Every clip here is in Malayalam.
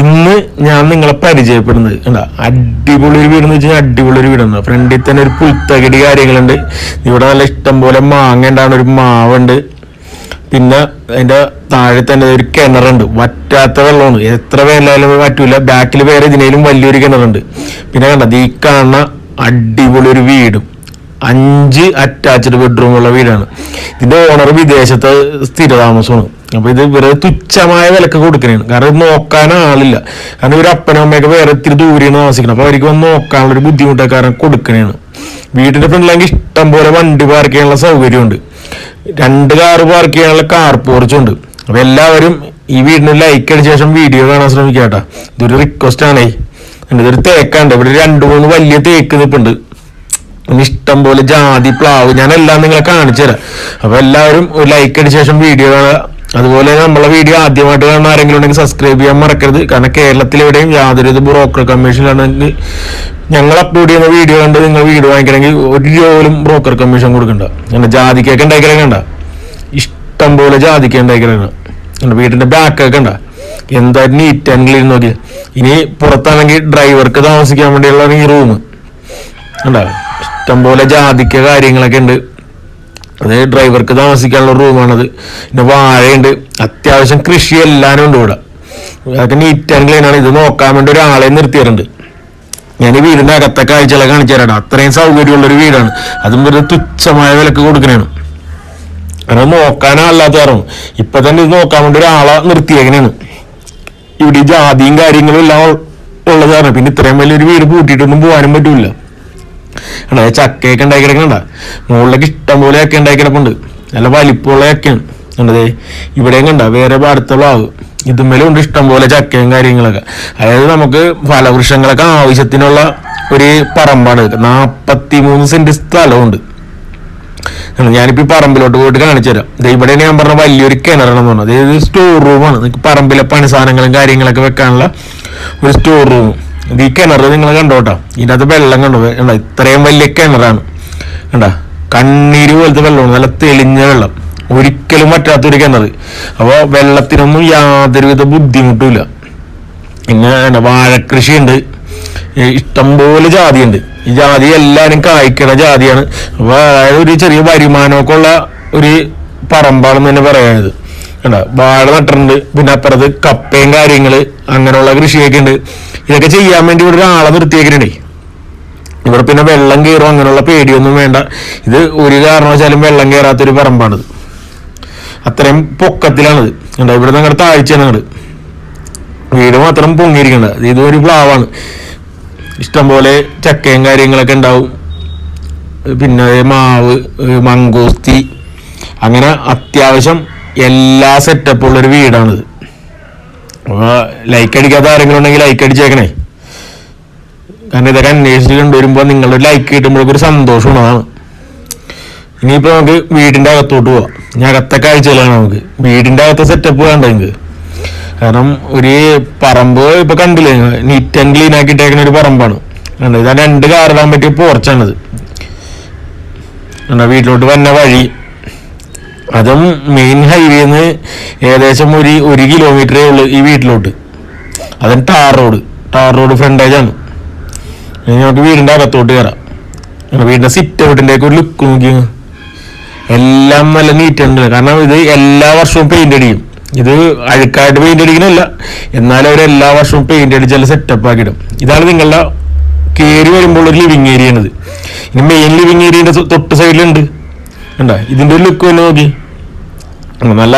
ഇന്ന് ഞാൻ നിങ്ങളെ പരിചയപ്പെടുന്നത് എന്താ അടിപൊളി ഒരു വീടെന്ന് വെച്ചാൽ അടിപൊളി ഒരു വീടാണ് ഫ്രണ്ടിൽ തന്നെ ഒരു പുൽത്തകിടി കാര്യങ്ങളുണ്ട്. ഇവിടെ നല്ല ഇഷ്ടം പോലെ മാങ്ങ ഉണ്ടാണ് ഒരു മാവുണ്ട്. പിന്നെ അതിന്റെ താഴെ തന്നെ ഒരു കിണറുണ്ട്. വറ്റാത്ത വെള്ളമാണ്. എത്ര വേനലായാലും പറ്റൂല. ബാക്കിൽ വേറെ ഇതിനേലും വലിയൊരു കിണറുണ്ട്. പിന്നെ കണ്ടത് ഈ കാണുന്ന അടിപൊളി ഒരു വീടും. അഞ്ച് അറ്റാച്ച്ഡ് ബെഡ്റൂമുള്ള വീടാണ്. ഇതിന്റെ ഓണർ വിദേശത്ത് സ്ഥിര താമസമാണ് അപ്പൊ ഇത് വെറുതെ തുച്ഛമായ വിലക്ക് കൊടുക്കണേണ്. കാരണം നോക്കാൻ ആളില്ല. കാരണം ഇവർ അപ്പനും അമ്മയൊക്കെ വേറെ ഇത്തിരി ദൂരെയാണ് താമസിക്കണം അപ്പൊ അവർക്ക് വന്ന് നോക്കാനുള്ള ഒരു ബുദ്ധിമുട്ടൊക്കെ കാരണം കൊടുക്കണേണ്. വീടിന്റെ ഫ്രണ്ടിലാണെങ്കിൽ ഇഷ്ടം പോലെ വണ്ടി പാർക്ക് ചെയ്യാനുള്ള സൗകര്യമുണ്ട്. രണ്ട് കാറ് പാർക്ക് ചെയ്യാനുള്ള കാർ പോർച്ചുണ്ട് അപ്പൊ എല്ലാവരും ഈ വീടിന് ലൈക്ക് അടിച്ച ശേഷം വീഡിയോ കാണാൻ ശ്രമിക്കാട്ടാ. ഇതൊരു റിക്വസ്റ്റ് ആണേ. ഇതൊരു തേക്കാണ്ട്. ഇവിടെ രണ്ട് മൂന്ന് വലിയ തേക്ക് നിൽപ്പുണ്ട് ഇഷ്ടം പോലെ ജാതി പ്ലാവ് ഞാനെല്ലാം നിങ്ങളെ കാണിച്ചു തരാം. അപ്പൊ എല്ലാവരും ഒരു ലൈക്ക് അടിച്ച ശേഷം വീഡിയോ കാണുക. അതുപോലെ നമ്മളെ വീഡിയോ ആദ്യമായിട്ട് കാണുന്ന ആരെങ്കിലും ഉണ്ടെങ്കിൽ സബ്സ്ക്രൈബ് ചെയ്യാൻ മറക്കരുത്. കാരണം കേരളത്തിൽ എവിടെയും യാതൊരു ബ്രോക്കർ കമ്മീഷനിലാണെങ്കിൽ ഞങ്ങൾ അപ്ലോഡ് ചെയ്യുന്ന വീഡിയോ കണ്ട് നിങ്ങൾ വീഡിയോ വാങ്ങിക്കണമെങ്കിൽ ഒരു രൂപ പോലും ബ്രോക്കർ കമ്മീഷൻ കൊടുക്കണ്ട. അങ്ങനെ ജാതിക്കൊക്കെ ഉണ്ടാക്കിക്കണ്ട ഇഷ്ടം പോലെ ജാതിക്ക എന്റെ വീടിന്റെ ബാക്കൊക്കെ ഉണ്ട എന്തായാലും നീറ്റ് ആൻഡ് ക്ലീൻ നോക്കി ഇനി പുറത്താണെങ്കിൽ ഡ്രൈവർക്ക് താമസിക്കാൻ വേണ്ടിയുള്ള ഈ റൂം ഉണ്ടോ ഇഷ്ടംപോലെ ജാതിക്ക കാര്യങ്ങളൊക്കെ ഉണ്ട്. അത് ഡ്രൈവർക്ക് താമസിക്കാനുള്ള റൂമാണത് പിന്നെ വാഴയുണ്ട്. അത്യാവശ്യം കൃഷി എല്ലാവരും ഉണ്ട് ഇവിടെ. അതൊക്കെ നീറ്റ് ആൻഡ് ക്ലീൻ ആണ്. ഇത് നോക്കാൻ വേണ്ടി ഒരാളെ നിർത്തിയിട്ടുണ്ട് ഞാൻ ഈ വീടിന്റെ അകത്തെ കാഴ്ചകളെ കാണിച്ചു തരാം അത്രയും സൗകര്യമുള്ളൊരു വീടാണ്. അതും വെറുതെ തുച്ഛമായ വിലക്ക് കൊടുക്കണേണ്. അങ്ങനെ നോക്കാനല്ലാത്ത കാരണം. ഇപ്പം തന്നെ ഇത് നോക്കാൻ വേണ്ടി ഒരാളെ നിർത്തിയേക്കണേണ്. ഇവിടെ ജാതിയും കാര്യങ്ങളും എല്ലാം ഉള്ളതാണ്. പിന്നെ ഇത്രയും വലിയൊരു വീട് പൂട്ടിയിട്ടൊന്നും പോകാനും പറ്റൂല. കണ്ടാ? ചക്കയൊക്കെ ഉണ്ടാക്കി കിടക്കണ്ട മുകളിലേക്ക് ഇഷ്ടം പോലെ ഒക്കെ ഉണ്ടാക്കി കിടപ്പുണ്ട് നല്ല വലിപ്പമുള്ളതൊക്കെയാണ് കണ്ടത് ഇവിടെയും കണ്ട? വേറെ അടുത്ത പ്ലാവ് ഇതുമേലും ഉണ്ട് ഇഷ്ടം പോലെ ചക്കയും കാര്യങ്ങളൊക്കെ. അതായത് നമുക്ക് ഫലവൃക്ഷങ്ങളൊക്കെ ആവശ്യത്തിനുള്ള ഒരു പറമ്പാണ്. നാപ്പത്തി മൂന്ന് സെന്റ് സ്ഥലമുണ്ട്. ഞാനിപ്പോ ഈ പറമ്പിലോട്ട് പോയിട്ട് കാണിച്ചു തരാം. ദേ ഇവിടെ ഞാൻ പറഞ്ഞ വലിയൊരു കിണറാണെന്ന് പറഞ്ഞത്. അതായത് സ്റ്റോർ റൂമാണ് നിങ്ങൾക്ക് പറമ്പിലെ പണി സാധനങ്ങളും കാര്യങ്ങളൊക്കെ വെക്കാനുള്ള ഒരു സ്റ്റോർ റൂം ഇത് ഈ കിണർ നിങ്ങൾ കണ്ടോട്ടോ ഇതിനകത്ത് വെള്ളം കണ്ടോ? കണ്ടോ? ഇത്രയും വലിയ കിണറാണ്. കണ്ട? കണ്ണീര് പോലത്തെ വെള്ളമാണ്. നല്ല തെളിഞ്ഞ വെള്ളം. ഒരിക്കലും പറ്റാത്തൊരു കിണർ അപ്പോൾ വെള്ളത്തിനൊന്നും യാതൊരുവിധ ബുദ്ധിമുട്ടുമില്ല പിന്നെ വാഴക്കൃഷിയുണ്ട് ഇഷ്ടംപോലെ ജാതിയുണ്ട്. ഈ ജാതി എല്ലാവരും കായ്ക്കണ ജാതിയാണ്. അപ്പൊ അതായത് ഒരു ചെറിയ വരുമാനമൊക്കെ ഉള്ള ഒരു പറമ്പാണെന്ന് തന്നെ പറയാനത് കണ്ട? വാഴ നട്ടിട്ടുണ്ട്. പിന്നെ അപ്പുറത്ത് കപ്പയും കാര്യങ്ങൾ അങ്ങനെയുള്ള കൃഷിയൊക്കെ ഉണ്ട്. ഇതൊക്കെ ചെയ്യാൻ വേണ്ടി ഇവിടെ ഒരാളെ നിർത്തിയേക്കുന്നുണ്ടേ ഇവിടെ പിന്നെ വെള്ളം കയറും. അങ്ങനെയുള്ള പേടിയൊന്നും വേണ്ട. ഇത് ഒരു കാരണവശാലും വെള്ളം കയറാത്തൊരു പറമ്പാണിത്. അത്രയും പൊക്കത്തിലാണിത്. കണ്ടോ? ഇവിടെ നിങ്ങളുടെ താഴ്ചയാണ് വീട് മാത്രം പൊങ്ങിയിരിക്കണ്ട ഇത് ഒരു പ്ലാവാണ്. ഇഷ്ടംപോലെ ചക്കയും കാര്യങ്ങളൊക്കെ ഉണ്ടാവും. പിന്നെ മാവ് മങ്കൂസ്തി അങ്ങനെ അത്യാവശ്യം എല്ലാ സെറ്റപ്പും ഉള്ളൊരു വീടാണിത് അപ്പോൾ ലൈക്ക് അടിക്കാത്ത ആരെങ്കിലും ഉണ്ടെങ്കിൽ ലൈക്ക് അടിച്ചേക്കണേ. കാരണം ഇതൊക്കെ അന്വേഷിച്ച് കണ്ടുവരുമ്പോൾ നിങ്ങളുടെ ലൈക്ക് കിട്ടുമ്പോഴൊക്കെ ഒരു സന്തോഷമാണ് സന്തോഷമുള്ളതാണ് ഇനിയിപ്പോൾ നമുക്ക് വീടിന്റെ അകത്തോട്ട് പോവാം. ഇനി അകത്തെ കാഴ്ചകളാണ് നമുക്ക്. വീടിന്റെ അകത്തെ സെറ്റപ്പ് വേണ്ട നിങ്ങൾക്ക്. കാരണം ഒരു പറമ്പ് ഇപ്പൊ കണ്ടില്ലേ നീറ്റ് ആൻഡ് ക്ലീൻ ആക്കിയിട്ടേക്കുന്ന ഒരു പറമ്പാണ്. ഇതാ രണ്ട് കാറിടാൻ പറ്റിയ പോർച്ചാണിത് കണ്ടോ? വീട്ടിലോട്ട് വന്ന വഴി. അതും മെയിൻ ഹൈവേ നിന്ന് ഏകദേശം ഒരു ഒരു കിലോമീറ്ററേ ഉള്ളൂ ഈ വീട്ടിലോട്ട്. അതും ടാർ റോഡ് ടാർ റോഡ് ഫ്രണ്ടേജാണ് ഇനി നമുക്ക് വീടിന്റെ അകത്തോട്ട് കയറാം വീടിന്റെ സിറ്റ് ഔട്ടിന്റെ ഒക്കെ ഒരു ലുക്ക് നോക്കി എല്ലാം നല്ല നീറ്റ് ഉണ്ട് കാരണം ഇത് എല്ലാ വർഷവും പെയിന്റ് അടിക്കും ഇത് അഴുക്കായിട്ട് പെയിന്റ് അടിക്കണല്ല. എന്നാലും അവർ എല്ലാ വർഷവും പെയിന്റ് അടിച്ചാൽ സെറ്റപ്പ് ആക്കിയിടും. ഇതാണ് നിങ്ങളുടെ കയറി വരുമ്പോൾ ഒരു ലിവിങ് ഏരിയ ആണിത്. ഇനി മെയിൻ ലിവിങ് ഏരിയന്റെ തൊട്ട് സൈഡിലുണ്ട് കണ്ട? ഇതിന്റെ ഒരു ലുക്ക് തന്നെ നോക്കി. നല്ല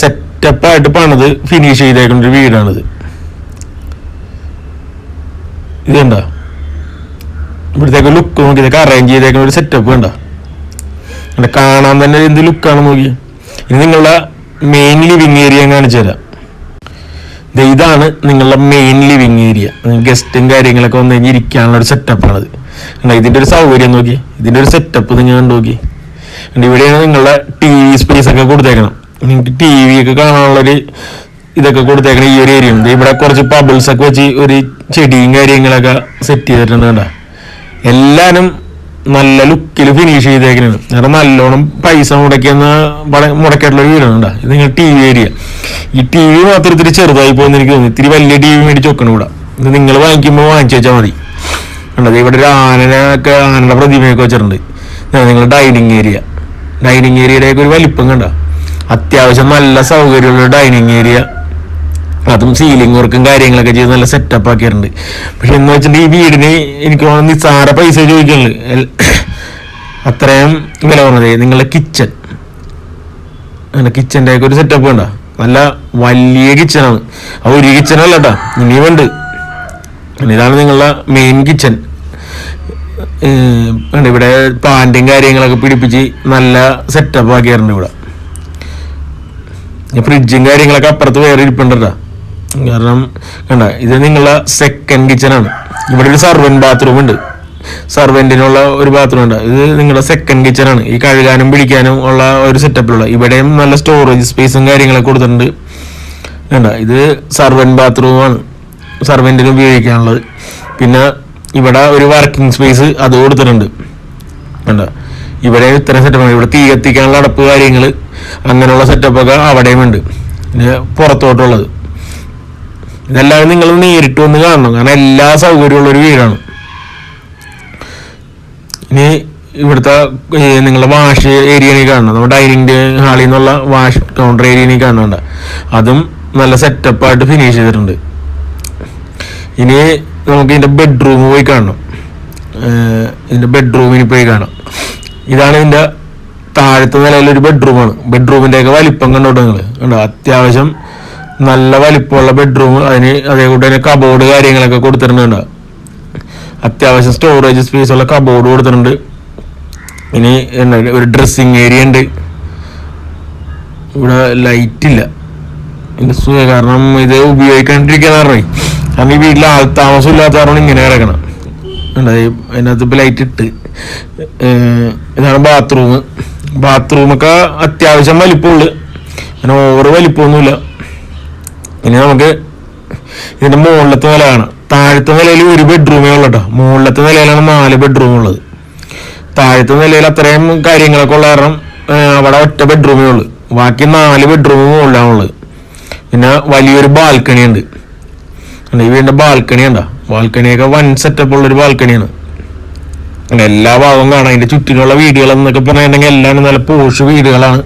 സെറ്റപ്പായിട്ട് പണിത് ഫിനിഷ് ചെയ്തേക്കുന്ന ഒരു വീടാണിത്. ഇത് കണ്ട? ഇവിടത്തേക്ക് ലുക്ക് നോക്കി. ഇതൊക്കെ അറേഞ്ച് ചെയ്തേക്കുന്ന ഒരു സെറ്റപ്പ് കണ്ട? കാണാൻ തന്നെ എന്ത് ലുക്കാണ് നോക്കി. ഇനി നിങ്ങളുടെ മെയിൻ വിങ് ഏരിയ കാണിച്ചു തരാം. ഇതാണ് നിങ്ങളുടെ മെയിൻ ലിവിങ് ഏരിയ ഗസ്റ്റും കാര്യങ്ങളൊക്കെ വന്നു കഴിഞ്ഞാൽ ഇരിക്കാനുള്ള ഒരു സെറ്റപ്പാണത് കണ്ടോ ഇതിന്റെ ഒരു സൗകര്യം നോക്കി ഇതിന്റെ ഒരു സെറ്റപ്പ് നിങ്ങൾ കണ്ടു നോക്കി ഇവിടെയാണ് നിങ്ങളുടെ ടി വി സ്പേസ് ഒക്കെ കൊടുത്തേക്കണം. നിങ്ങൾക്ക് ടി വി ഒക്കെ കാണാനുള്ളൊരു ഇതൊക്കെ കൊടുത്തേക്കണം ഈ ഒരു ഏരിയ ഉണ്ട് ഇവിടെ കുറച്ച് പബിൾസ് ഒക്കെ വെച്ച് ഒരു ചെടിയും കാര്യങ്ങളൊക്കെ സെറ്റ് ചെയ്തിട്ടുണ്ട് കണ്ട. എല്ലാവരും നല്ല ലുക്കിൽ ഫിനിഷ് ചെയ്തേക്കുന്നത് കാരണം നല്ലോണം പൈസ മുടക്കിയെന്ന് പട- മുടക്കിയിട്ടുള്ള ഒരു വീടാണ് കേട്ടോ ഇത് നിങ്ങൾ ടി വി ഏരിയ ഈ ടി വി മാത്രം ഇത്തിരി ചെറുതായി പോകുന്ന എനിക്ക് തോന്നി ഇത്തിരി വലിയ ടി വി മേടിച്ച് വെക്കണം ഇവിടെ. ഇത് നിങ്ങൾ വാങ്ങിക്കുമ്പോൾ വാങ്ങിച്ചു വെച്ചാൽ മതി. കണ്ടത് ഇവിടെ ഒരു ആനനൊക്കെ ആനയുടെ പ്രതിമയൊക്കെ വെച്ചിട്ടുണ്ട്. നിങ്ങൾ ഡൈനിങ് ഏരിയ ഡൈനിങ് ഏരിയയുടെയൊക്കെ ഒരു വലിപ്പം കണ്ട? അത്യാവശ്യം നല്ല സൗകര്യമുള്ള ഡൈനിങ് ഏരിയ അതും സീലിംഗ് വർക്കും കാര്യങ്ങളൊക്കെ ചെയ്ത് നല്ല സെറ്റപ്പ് ആക്കിയിട്ടുണ്ട്. പക്ഷെ എന്ന് വെച്ചിട്ടുണ്ടെങ്കിൽ ഈ വീടിന് എനിക്ക് തോന്നുന്നു നിസ്സാര പൈസ ചോദിക്കുന്നുണ്ട് അത്രയും വില പറഞ്ഞത് നിങ്ങളുടെ കിച്ചൺ അങ്ങനെ കിച്ചന്റെ ഒക്കെ ഒരു സെറ്റപ്പ് വേണ്ട നല്ല വലിയ കിച്ചണാണ് ആ ഒരു കിച്ചണല്ല കേട്ടോ ഇനിയുമുണ്ട് ഇതാണ് നിങ്ങളുടെ മെയിൻ കിച്ചൺ ഇവിടെ പാന്റും കാര്യങ്ങളൊക്കെ പിടിപ്പിച്ച് നല്ല സെറ്റപ്പ് ആക്കിയിട്ടുണ്ട് ഇവിടെ. ഫ്രിഡ്ജും കാര്യങ്ങളൊക്കെ അപ്പുറത്ത് വേറെ ഇരിപ്പുണ്ട് ട്ടാ. കാരണം കണ്ട ഇത് നിങ്ങളുടെ സെക്കൻഡ് കിച്ചണാണ് ഇവിടെ ഒരു സർവന്റ് ബാത്റൂം ഉണ്ട്. സർവന്റിനുള്ള ഒരു ബാത്റൂം ഉണ്ട്. ഇത് നിങ്ങളുടെ സെക്കൻഡ് കിച്ചണാണ് ഈ കഴുകാനും പിടിക്കാനും ഉള്ള ഒരു സെറ്റപ്പിലുള്ള ഇവിടെയും നല്ല സ്റ്റോറേജ് സ്പേസും കാര്യങ്ങളൊക്കെ കൊടുത്തിട്ടുണ്ട്. കണ്ട ഇത് സർവന്റ് ബാത്റൂമാണ് സർവന്റിന് ഉപയോഗിക്കാനുള്ളത്. പിന്നെ ഇവിടെ ഒരു വർക്കിംഗ് സ്പേസ് അത് കൊടുത്തിട്ടുണ്ട്. കണ്ട ഇവിടെ ഇത്തരം സെറ്റപ്പാണ് ഇവിടെ തീ കത്തിക്കാനുള്ള അടപ്പ് കാര്യങ്ങൾ അങ്ങനെയുള്ള സെറ്റപ്പൊക്കെ അവിടെയും ഉണ്ട്. പിന്നെ പുറത്തോട്ടുള്ളത്. ഇതെല്ലാം നിങ്ങൾ നേരിട്ട് വന്ന് കാണണം. കാരണം എല്ലാ സൗകര്യമുള്ള ഒരു വീടാണ്. ഇനി ഇവിടുത്തെ നിങ്ങളുടെ വാഷ് ഏരിയയിൽ കാണണം. നമ്മുടെ ഡൈനിങ് ഹാളിൽ നിന്നുള്ള വാഷ് കൗണ്ടർ ഏരിയയിൽ കാണണ്ട അതും നല്ല സെറ്റപ്പായിട്ട് ഫിനിഷ് ചെയ്തിട്ടുണ്ട്. ഇനി നമുക്ക് ഇതിന്റെ ബെഡ്റൂം പോയി കാണണം. ഇതിന്റെ ബെഡ്റൂമിന് പോയി കാണാം. ഇതാണ് ഇതിന്റെ താഴത്തെ നിലയിലൊരു ബെഡ്റൂമാണ് ബെഡ്റൂമിന്റെ ഒക്കെ വലിപ്പം കണ്ടോട്ട് നിങ്ങൾ കണ്ടോ? അത്യാവശ്യം നല്ല വലിപ്പമുള്ള ബെഡ്റൂം അതിന് അതേകൂടെ തന്നെ കബോർഡ് കാര്യങ്ങളൊക്കെ കൊടുത്തിട്ടുണ്ട് അത്യാവശ്യം സ്റ്റോറേജ് സ്പേസ് ഉള്ള കബോർഡ് കൊടുത്തിട്ടുണ്ട്. ഇനി ഒരു ഡ്രസ്സിങ് ഏരിയ ഉണ്ട്. ഇവിടെ ലൈറ്റ് ഇല്ല. ഇതിന്റെ സുഖ കാരണം ഇത് ഉപയോഗിക്കാണ്ടിരിക്കുന്ന പറഞ്ഞേ. കാരണം ഈ വീട്ടിൽ ആൾ താമസം ഇല്ലാത്ത കാരണം ഇങ്ങനെ കിടക്കണം അതിനകത്ത് ഇപ്പൊ ലൈറ്റ് ഇട്ട് ഇതാണ് ബാത്റൂം ബാത്റൂമൊക്കെ അത്യാവശ്യം വലിപ്പമുള്ളു അങ്ങനെ ഓവർ വലിപ്പമൊന്നുമില്ല. ഇനി നമുക്ക് ഇതിന്റെ മുകളിലത്തെ നില കാണാം താഴത്തെ നിലയിൽ ഒരു ബെഡ്റൂമേ ഉള്ളൂ കേട്ടോ മുകളിലത്തെ നിലയിലാണ് നാല് ബെഡ്റൂം ഉള്ളത്. താഴത്തെ നിലയിൽ അത്രയും കാര്യങ്ങളൊക്കെ ഉള്ള കാരണം അവിടെ ഒറ്റ ബെഡ്റൂമേ ഉള്ളൂ. ബാക്കി നാല് ബെഡ്റൂം മുകളിലാണുള്ളത് പിന്നെ വലിയൊരു ബാൽക്കണി ഉണ്ട്. ഈ വീടിന്റെ ബാൽക്കണി ഉണ്ടോ ബാൽക്കണിയൊക്കെ വൻ സെറ്റപ്പ് ഉള്ള ഒരു ബാൽക്കണിയാണ് എല്ലാ ഭാഗവും കാണാം. അതിന്റെ ചുറ്റിനുള്ള വീടുകൾ എന്നൊക്കെ പറഞ്ഞിട്ടുണ്ടെങ്കിൽ എല്ലാം നല്ല പോഷ് വീടുകളാണ്.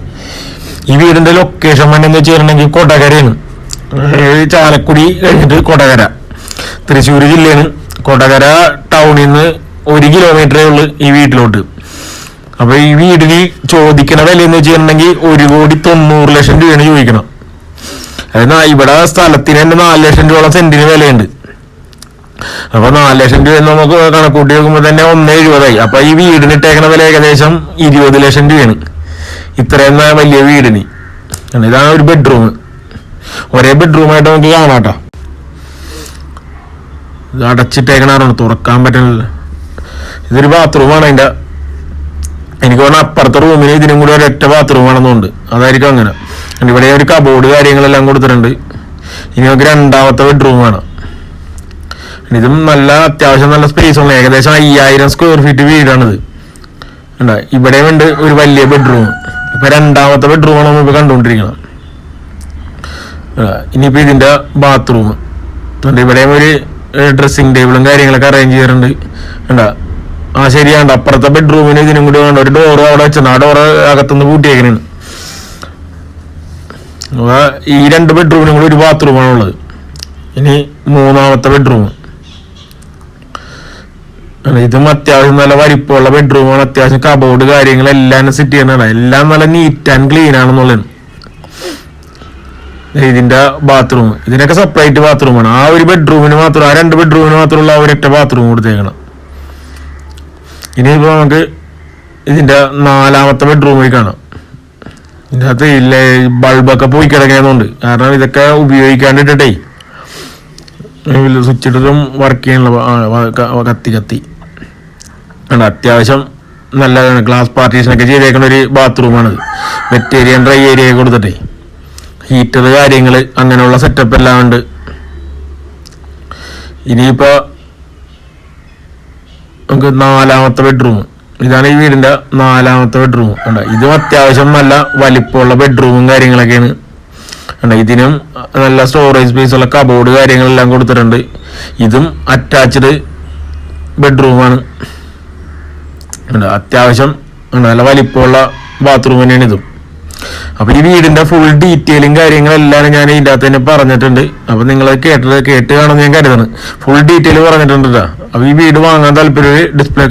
ഈ വീടിന്റെ ലൊക്കേഷൻ വേണ്ടെന്ന് വെച്ചിട്ടുണ്ടെങ്കിൽ കൊടകരയാണ്. ചാലക്കുടി കഴിഞ്ഞിട്ട് കൊടകര. തൃശ്ശൂർ ജില്ലയാണ്. കൊടകര ടൗണിൽ നിന്ന് ഒരു കിലോമീറ്ററേ ഉള്ളു ഈ വീട്ടിലോട്ട്. അപ്പൊ ഈ വീടിന് ചോദിക്കണ വില എന്ന് വെച്ചിട്ടുണ്ടെങ്കിൽ ഒരു കോടി തൊണ്ണൂറ് ലക്ഷം രൂപയാണ് ചോദിക്കണം അതായത് ഇവിടെ സ്ഥലത്തിന് തന്നെ നാല് ലക്ഷം രൂപയോളം സെന്റിന് വിലയുണ്ട്. അപ്പൊ നാല് ലക്ഷം രൂപ നമുക്ക് കണക്കൂട്ടി നോക്കുമ്പോ തന്നെ ഒന്ന് എഴുപതായി. അപ്പൊ ഈ വീടിന് ഇട്ടേക്കണ വില ഏകദേശം ഇരുപത് ലക്ഷം രൂപയാണ്. ഇത്രയും വലിയ വീടിന്. ഇതാണ് ഒരു ബെഡ്റൂം ഒരേ ബെഡ്റൂമായിട്ട് നമുക്ക് കാണാട്ടോ ഇത് അടച്ചിട്ടേക്കണാറാണ് തുറക്കാൻ പറ്റുന്നില്ല ഇതൊരു ബാത്റൂമാണ് അതിന്റെ. എനിക്ക് പറഞ്ഞാൽ അപ്പുറത്തെ റൂമിന് ഇതിനും കൂടി ഒരൊറ്റ ബാത്റൂം ആണെന്നുണ്ട് അതായിരിക്കും അങ്ങനെ. ഇവിടെ ഒരു കബോർഡ് കാര്യങ്ങളെല്ലാം കൊടുത്തിട്ടുണ്ട്. ഇനി നമുക്ക് രണ്ടാമത്തെ ബെഡ്റൂമാണ് ഇതും നല്ല അത്യാവശ്യം നല്ല സ്പേസ് ഉണ്ട് ഏകദേശം അയ്യായിരം സ്ക്വയർ ഫീറ്റ് വീടാണിത്. ഇവിടെ ഉണ്ട് ഒരു വലിയ ബെഡ്റൂം ഇപ്പൊ രണ്ടാമത്തെ ബെഡ്റൂമാണ് നമ്മളിപ്പോ കണ്ടുകൊണ്ടിരിക്കണം ഇനിയിപ്പോ ഇതിന്റെ ബാത്റൂം ഇവിടെ ഒരു ഡ്രസ്സിങ് ടേബിളും കാര്യങ്ങളൊക്കെ അറേഞ്ച് ചെയ്യാറുണ്ട്. വേണ്ട ആ ശരിയാണ്ട് അപ്പുറത്തെ ബെഡ്റൂമിന് ഇതിനും കൂടി വേണ്ട. ഒരു ഡോറ് അവിടെ വെച്ചാൽ ആ ഡോറ് അകത്തുനിന്ന് പൂട്ടിയേക്കണേണ്. ഈ രണ്ട് ബെഡ്റൂമിനും കൂടി ഒരു ബാത്റൂമാണ് ഉള്ളത്. ഇനി മൂന്നാമത്തെ ബെഡ്റൂം ഇതും അത്യാവശ്യം നല്ല വലിപ്പമുള്ള ബെഡ്റൂമാണ് അത്യാവശ്യം കബോർഡ് കാര്യങ്ങളെല്ലാം സെറ്റ് ചെയ്യണതാണ് എല്ലാം നല്ല നീറ്റ് ആൻഡ് ക്ലീൻ ആണെന്നുള്ളത് ഇതിന്റെ ബാത്റൂം ഇതിനൊക്കെ സെപ്പറേറ്റ് ബാത്റൂമാണ് ആ ഒരു ബെഡ്റൂമിന് മാത്രം ആ രണ്ട് ബെഡ്റൂമിന് മാത്രമുള്ള ആ ഒരൊറ്റ ബാത്റൂം കൊടുത്തേക്കണം. ഇനിയിപ്പോ നമുക്ക് ഇതിന്റെ നാലാമത്തെ ബെഡ്റൂമിൽ കാണാം. ഇതിന്റെ അകത്ത് ഇല്ലേ ബൾബൊക്കെ പോയി കിടക്കുന്നുണ്ട് കാരണം ഇതൊക്കെ ഉപയോഗിക്കാണ്ടിട്ടേ. സ്വിച്ച് ഇട്ടിട്ടും വർക്ക് ചെയ്യാനുള്ള കത്തി കത്തി. അത്യാവശ്യം നല്ല ഗ്ലാസ് പാർട്ടീഷനൊക്കെ ചെയ്തേക്കുന്ന ഒരു ബാത്റൂമാണിത് വെറ്റ് ഏരിയ ഡ്രൈ ഏരിയ കൊടുത്തിട്ടേ. ഹീറ്റർ കാര്യങ്ങൾ അങ്ങനെയുള്ള സെറ്റപ്പ് എല്ലാം ഉണ്ട്. ഇനിയിപ്പോ നമുക്ക് നാലാമത്തെ ബെഡ്റൂം ഇതാണ് ഈ വീടിന്റെ നാലാമത്തെ ബെഡ്റൂം കണ്ട? ഇതും അത്യാവശ്യം നല്ല വലിപ്പമുള്ള ബെഡ്റൂമും കാര്യങ്ങളൊക്കെയാണ്. കണ്ട? ഇതിനും നല്ല സ്റ്റോറേജ് സ്പേസ് ഉള്ള കബോർഡ് കാര്യങ്ങളെല്ലാം കൊടുത്തിട്ടുണ്ട്. ഇതും അറ്റാച്ച്ഡ് ബെഡ്റൂമാണ് അത്യാവശ്യം നല്ല വലിപ്പമുള്ള ബാത്റൂം തന്നെയാണ് ഇതും. അപ്പൊ ഈ വീടിന്റെ ഫുൾ ഡീറ്റെയിലും കാര്യങ്ങളെല്ലാം ഞാൻ ഇതിന്റെ അകത്ത് തന്നെ പറഞ്ഞിട്ടുണ്ട് അപ്പൊ നിങ്ങൾ കേട്ടത് കേട്ട് കാണുമെന്ന് ഞാൻ കരുതാണ് ഫുൾ ഡീറ്റെയിൽ പറഞ്ഞിട്ടുണ്ട് ട്ടാ. അപ്പൊ ഈ വീട് വാങ്ങാൻ താല്പര്യം ഡിസ്പ്ലേ